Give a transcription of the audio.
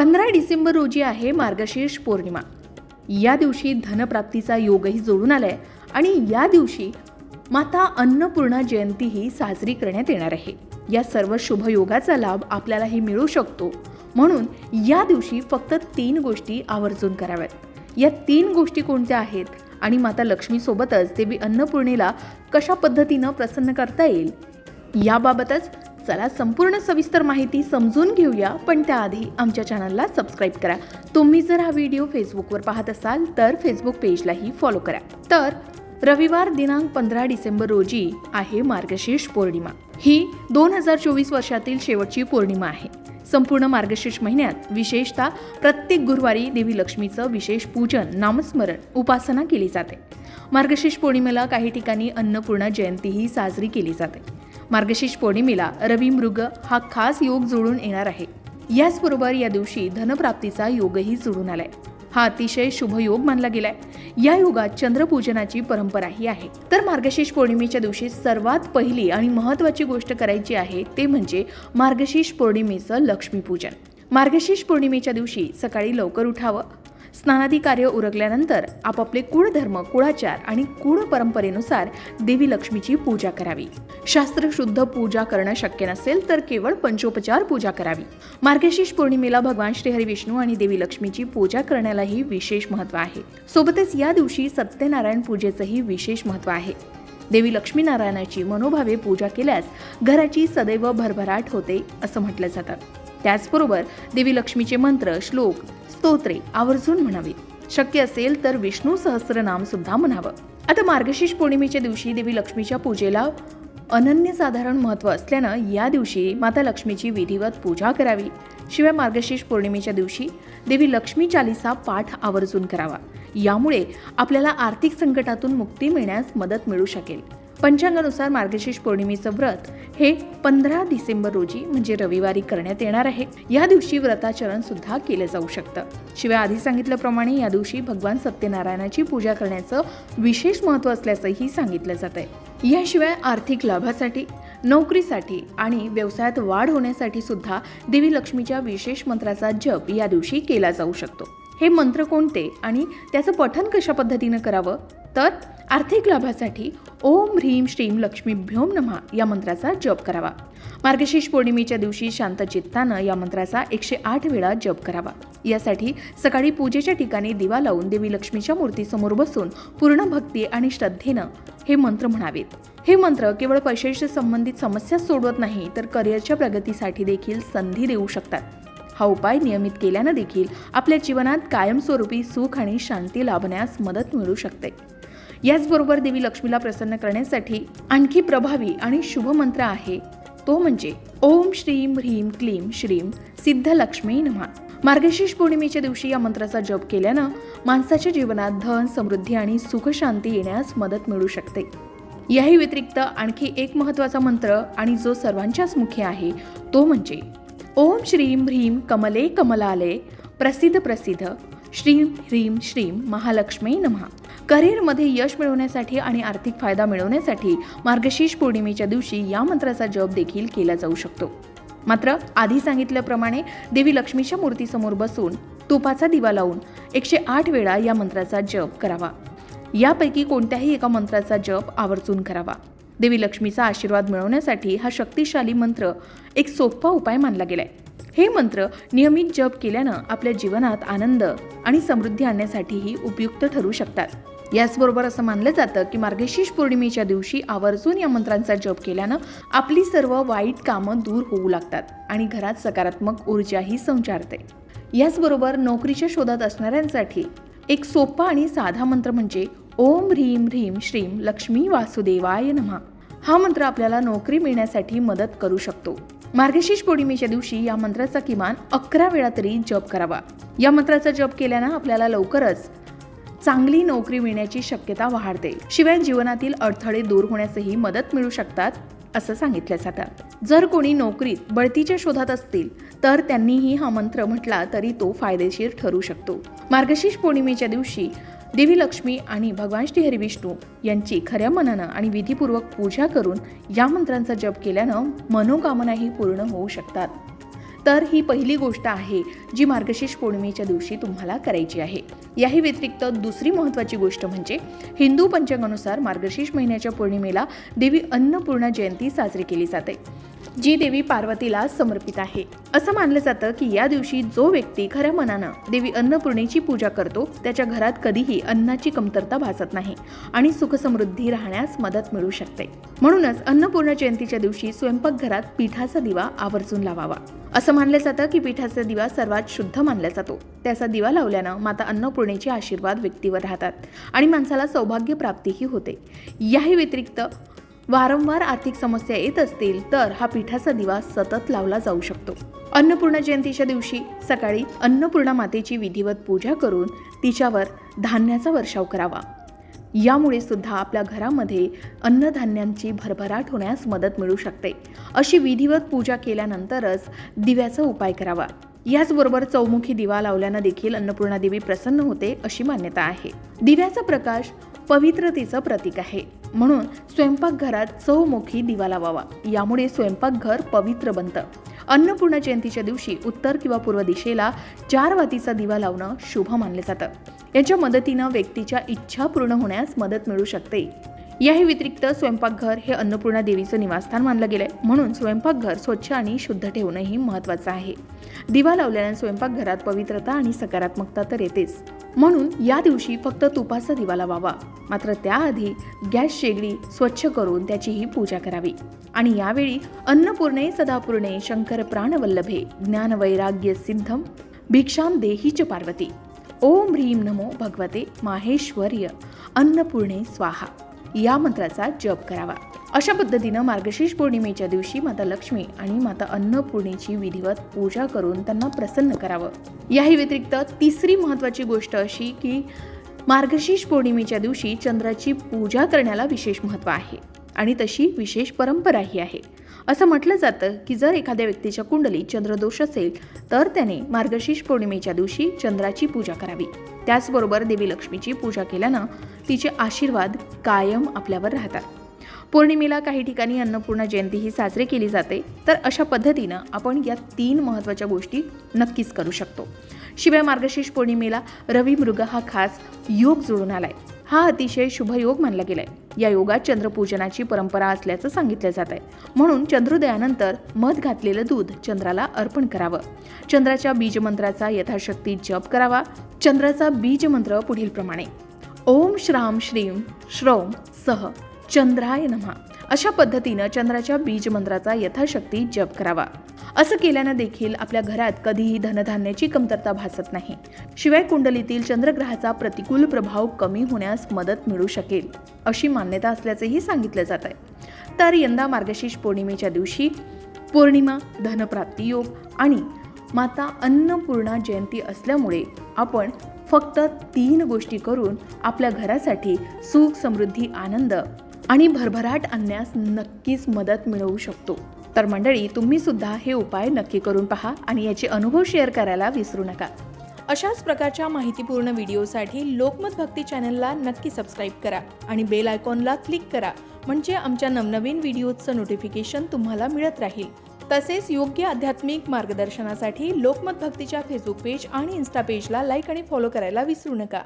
पंधरा डिसेंबर रोजी आहे मार्गशीर्ष पौर्णिमा. या दिवशी धनप्राप्तीचा योगही जोडून आलाय आणि या दिवशी माता अन्नपूर्णा जयंतीही साजरी करण्यात येणार आहे. या सर्व शुभ योगाचा लाभ आपल्यालाही मिळू शकतो. म्हणून या दिवशी फक्त तीन गोष्टी आवर्जून कराव्यात. या तीन गोष्टी कोणत्या आहेत आणि माता लक्ष्मीसोबतच देवी अन्नपूर्णेला कशा पद्धतीनं प्रसन्न करता येईल? याबाबतच चला संपूर्ण सविस्तर माहिती समजून घेऊया पण त्याआधी आमच्या चॅनलला सबस्क्राईब करा. तुम्ही जर हा व्हिडिओ फेसबुकवर पाहत असाल तर फेसबुक पेजलाही फॉलो करा. तर रविवार दिनांक पंधरा डिसेंबर रोजी आहे मार्गशीर्ष पौर्णिमा. ही दोन हजार चोवीस वर्षातील शेवटची पौर्णिमा आहे. संपूर्ण मार्गशीर्ष महिन्यात विशेषतः प्रत्येक गुरुवारी देवी लक्ष्मीचं विशेष पूजन नामस्मरण उपासना केली जाते. मार्गशीर्ष पौर्णिमेला काही ठिकाणी अन्नपूर्णा जयंतीही साजरी केली जाते. मार्गशीर्ष पौर्णिमेला रवी मृग हा खास योग जुळून येणार आहे. याचबरोबर या दिवशी धनप्राप्तीचा योगही जुळून आलाय. हा अतिशय शुभ योग मानला गेलाय. या योगात चंद्रपूजनाची परंपराही आहे. तर मार्गशीर्ष पौर्णिमेच्या दिवशी सर्वात पहिली आणि महत्वाची गोष्ट करायची आहे ते म्हणजे मार्गशीर्ष पौर्णिमेचं लक्ष्मीपूजन. मार्गशीर्ष पौर्णिमेच्या दिवशी सकाळी लवकर उठावं. स्नानादी कार्य उरकल्यानंतर आपापले कुळधर्म कुळाचार आणि कुळ परंपरेनुसार देवी लक्ष्मीची पूजा करावी. शास्त्रशुद्ध पूजा करणं शक्य नसेल तर केवळ पंचोपचार पूजा करावी. मार्गशीर्ष पौर्णिमेला भगवान श्रीहरी विष्णू आणि देवी लक्ष्मीची पूजा करण्यालाही विशेष महत्त्व आहे. सोबतच या दिवशी सत्यनारायण पूजेचंही विशेष महत्त्व आहे. देवी लक्ष्मीनारायणाची मनोभावे पूजा केल्यास घराची सदैव भरभराट होते असं म्हटलं जातं. त्याचबरोबर देवी लक्ष्मीचे मंत्र श्लोक स्तोत्रे आवर्जून म्हणावीत शक्य असेल तर विष्णू सहस्रनाम सुद्धा म्हणावं. आता मार्गशीर्ष पौर्णिमेच्या दिवशी देवी लक्ष्मीच्या पूजेला अनन्यसाधारण महत्त्व असल्यानं या दिवशी माता लक्ष्मीची विधिवत पूजा करावी. शिवाय मार्गशीर्ष पौर्णिमेच्या दिवशी देवी लक्ष्मी चालिसा पाठ आवर्जून करावा. यामुळे आपल्याला आर्थिक संकटातून मुक्ती मिळण्यास मदत मिळू शकेल. पंचांगानुसार मार्गशीर्ष पौर्णिमेचं व्रत हे पंधरा डिसेंबर रोजी म्हणजे रविवारी करण्यात येणार आहे. या दिवशी व्रताचरण सुद्धा केलं जाऊ शकतं. शिवाय आधी सांगितल्याप्रमाणे या दिवशी भगवान सत्यनारायणाची पूजा करण्याचं विशेष महत्त्व असल्याचंही सांगितलं जात आहे. याशिवाय आर्थिक लाभासाठी नोकरीसाठी आणि व्यवसायात वाढ होण्यासाठी सुद्धा देवी लक्ष्मीच्या विशेष मंत्राचा जप या दिवशी केला जाऊ शकतो. हे मंत्र कोणते आणि त्याचं पठन कशा पद्धतीनं करावं? तर आर्थिक लाभासाठी ओम ह्रीम श्रीम लक्ष्मीभ्योम नमः या मंत्राचा जप करावा. मार्गशीर्ष पौर्णिमेच्या दिवशी शांत चित्तानं या मंत्राचा एकशे आठ वेळा जप करावा. यासाठी सकाळी पूजेच्या ठिकाणी दिवा लावून देवी लक्ष्मीच्या मूर्तीसमोर बसून पूर्ण भक्ती आणि श्रद्धेनं हे मंत्र म्हणावेत. हे मंत्र केवळ पैशाशी संबंधित समस्या सोडवत नाही तर करिअरच्या प्रगतीसाठी देखील संधी देऊ शकतात. हा उपाय नियमित केल्यानं देखील आपल्या जीवनात कायमस्वरूपी सुख आणि शांती लाभण्यास मदत मिळू शकते. याचबरोबर देवी लक्ष्मीला प्रसन्न करण्यासाठी आणखी प्रभावी आणि शुभ मंत्र आहे. तो म्हणजे ओम श्रीम ह्रीम क्लीम श्रीम सिद्ध लक्ष्मी नमः. मार्गशीर्ष पौर्णिमेच्या दिवशी या मंत्राचा जप केल्यानं माणसाच्या जीवनात धन समृद्धी आणि सुखशांती येण्यास मदत मिळू शकते. याही व्यतिरिक्त आणखी एक महत्त्वाचा मंत्र आणि जो सर्वांच्याच मुख्य आहे तो म्हणजे ओम श्रीम ह्रीम कमले कमलाले प्रसिद्ध प्रसिद्ध श्रीम ह्रीम श्रीम महालक्ष्मी नमः. करिअरमध्ये यश मिळवण्यासाठी आणि आर्थिक फायदा मिळवण्यासाठी मार्गशीर्ष पौर्णिमेच्या दिवशी या मंत्राचा जप देखील केला जाऊ शकतो. मात्र आधी सांगितल्याप्रमाणे देवी लक्ष्मीच्या मूर्तीसमोर बसून तुपाचा दिवा लावून एकशे आठ वेळा या मंत्राचा जप करावा. यापैकी कोणत्याही एका मंत्राचा जप आवर्जून करावा. देवी लक्ष्मीचा आशीर्वाद मिळवण्यासाठी हा शक्तिशाली मंत्र एक सोपा उपाय मानला गेलाय. हे मंत्र नियमित जप केल्यानं आपल्या जीवनात आनंद आणि समृद्धी आणण्यासाठीही उपयुक्त ठरू शकतात. याचबरोबर असं मानलं जातं की मार्गशीर्ष पौर्णिमेच्या दिवशी आवर्जून या मंत्रांचा जप केल्यानं आपली सर्व वाईट कामं दूर होऊ लागतात आणि घरात सकारात्मक ऊर्जाही संचारते. याचबरोबर नोकरीच्या शोधात असणाऱ्यांसाठी एक सोपा आणि साधा मंत्र म्हणजे ओम ह्रीम ह्रीम श्रीम लक्ष्मी वासुदेवाय नमः. हा मंत्र आपल्याला नोकरी मिळण्यासाठी मदत करू शकतो. मार्गशीर्ष पौर्णिमेच्या दिवशी या मंत्राचा किमान अकरा वेळा तरी जप करावा. या मंत्राचा जप केल्यानं आपल्याला लवकरच चांगली नोकरी मिळण्याची शक्यता वाढते. शिवाय जीवनातील अडथळे दूर होण्यासही मदत मिळू शकतात असं सांगितलं जातं जर कोणी नोकरीत बढतीच्या शोधात असतील तर त्यांनीही हा मंत्र म्हटला तरी तो फायदेशीर ठरू शकतो. मार्गशीर्ष पौर्णिमेच्या दिवशी देवी लक्ष्मी आणि भगवान श्री हरी विष्णू यांची खऱ्या मनानं आणि विधीपूर्वक पूजा करून या मंत्रांचा जप केल्यानं मनोकामनाही पूर्ण होऊ शकतात. तर ही पहिली गोष्ट आहे जी मार्गशीर्ष पौर्णिमेच्या दिवशी तुम्हाला करायची आहे. याही व्यतिरिक्त दुसरी महत्त्वाची गोष्ट म्हणजे हिंदू पंचांगानुसार मार्गशीर्ष महिन्याच्या पौर्णिमेला देवी अन्नपूर्णा जयंती साजरी केली जाते. जी देवी पार्वतीला समर्पित आहे. असं मानलं जातं की या दिवशी जो व्यक्ती खऱ्या मनानं देवी अन्नपूर्णेची पूजा करतो त्याच्या घरात कधीही अन्नाची कमतरता भासत नाही आणि सुखसमृद्धी राहण्यास मदत मिळू शकते. म्हणूनच अन्नपूर्णा जयंतीच्या दिवशी स्वयंपाकघरात पिठाचा दिवा आवर्जून लावावा. असं मानलं जातं की पिठाचा दिवा सर्वात शुद्ध मानला जातो. त्याचा दिवा लावल्यानं माता अन्नपूर्णेचे आशीर्वाद व्यक्तीवर राहतात आणि माणसाला सौभाग्य प्राप्तीही होते. याही व्यतिरिक्त वारंवार आर्थिक समस्या येत असतील तर हा पिठाचा दिवा सतत लावला जाऊ शकतो. अन्नपूर्णा जयंतीच्या दिवशी सकाळी अन्नपूर्णा मातेची विधिवत पूजा करून तिच्यावर धान्याचा वर्षाव करावा. यामुळे सुद्धा आपल्या घरामध्ये अन्नधान्यांची भरभराट होण्यास मदत मिळू शकते. अशी विधिवत पूजा केल्यानंतरच दिव्याचा उपाय करावा. याचबरोबर चौमुखी दिवा लावल्यानं देखील अन्नपूर्णा देवी प्रसन्न होते अशी मान्यता आहे. दिव्याचा प्रकाश पवित्रतेचं प्रतीक आहे. म्हणून स्वयंपाकघरात चौमुखी दिवा लावावा. यामुळे स्वयंपाकघर पवित्र बनतं. अन्नपूर्णा जयंतीच्या दिवशी उत्तर किंवा पूर्व दिशेला चार वातीचा दिवा लावणं शुभ मानलं जातं. याच्या मदतीनं व्यक्तीच्या इच्छा पूर्ण होण्यास मदत मिळू शकते. याही व्यतिरिक्त स्वयंपाकघर हे अन्नपूर्णा देवीचं निवासस्थान मानलं गेलं आहे म्हणून स्वयंपाकघर स्वच्छ आणि शुद्ध ठेवणंही महत्त्वाचं आहे. दिवा लावल्याने स्वयंपाकघरात पवित्रता आणि सकारात्मकता तर येतेच. म्हणून या दिवशी फक्त तुपाचा दिवा लावावा. मात्र त्याआधी गॅस शेगडी स्वच्छ करून त्याचीही पूजा करावी. आणि यावेळी अन्नपूर्णे सदापूर्णे शंकर प्राणवल्लभे ज्ञानवैराग्य सिद्धम भिक्षाम देहीच पार्वती. ओम ह्रीं नमो भगवते माहेश्वर्य. अन्नपूर्णे स्वाहा. या मंत्राचा जप करावा. अशा पद्धतीनं मार्गशीर्ष पौर्णिमेच्या दिवशी माता लक्ष्मी आणि माता अन्नपूर्णेची विधिवत पूजा करून त्यांना प्रसन्न करावं. याही व्यतिरिक्त तिसरी महत्त्वाची गोष्ट अशी की मार्गशीर्ष पौर्णिमेच्या दिवशी चंद्राची पूजा करण्याला विशेष महत्त्व आहे आणि तशी विशेष परंपराही आहे. असं म्हटलं जातं की जर एखाद्या व्यक्तीच्या कुंडलीत चंद्रदोष असेल तर त्याने मार्गशीर्ष पौर्णिमेच्या दिवशी चंद्राची पूजा करावी. त्याचबरोबर देवी लक्ष्मीची पूजा केल्यानं तिचे आशीर्वाद कायम आपल्यावर राहतात. पौर्णिमेला काही ठिकाणी अन्नपूर्णा जयंती ही साजरी केली जाते तर अशा पद्धतीनं आपण या तीन महत्त्वाच्या गोष्टी नक्कीच करू शकतो. शिवाय मार्गशीर्ष पौर्णिमेला रवी मृग हा खास योग जुळून आलाय. हा अतिशय शुभ योग मानला गेलाय. या योगात चंद्रपूजनाची परंपरा असल्याचं सांगितलं जात आहे म्हणून चंद्रोदयानंतर मध घातलेलं दूध चंद्राला अर्पण करावं. चंद्राच्या बीजमंत्राचा यथाशक्ती जप करावा. चंद्राचा बीजमंत्र पुढील प्रमाणे. ओम श्राम श्रीम श्रौम सह चंद्राय नमः. अशा पद्धतीनं चंद्राच्या बीज मंत्राचा यथाशक्ती जप करावा. असं केल्यानं देखील आपल्या घरात कधीही धनधान्याची कमतरता भासत नाही. शिवाय कुंडलीतील चंद्रग्रहाचा प्रतिकूल प्रभाव कमी होण्यास मदत मिळू शकेल अशी मान्यता असल्याचंही सांगितलं जात आहे. तर यंदा मार्गशीर्ष पौर्णिमेच्या दिवशी पौर्णिमा धनप्राप्ती योग आणि माता अन्नपूर्णा जयंती असल्यामुळे आपण फक्त तीन गोष्टी करून आपल्या घरासाठी सुख समृद्धी आनंद आणि भरभराट आणण्यास नक्कीच मदत मिळवू शकतो. तर मंडळी तुम्ही सुद्धा हे उपाय नक्की करून पहा आणि याचे अनुभव शेअर करायला विसरू नका. अशाच प्रकारच्या माहितीपूर्ण व्हिडिओसाठी लोकमत भक्ती चॅनलला नक्की सबस्क्राईब करा आणि बेल आयकॉनला क्लिक करा म्हणजे आमच्या नवनवीन व्हिडिओचं नोटिफिकेशन तुम्हाला मिळत राहील. तसेच योग्य आध्यात्मिक मार्गदर्शनासाठी लोकमत भक्तीच्या फेसबुक पेज आणि इन्स्टा पेजला लाईक आणि फॉलो करायला विसरू नका.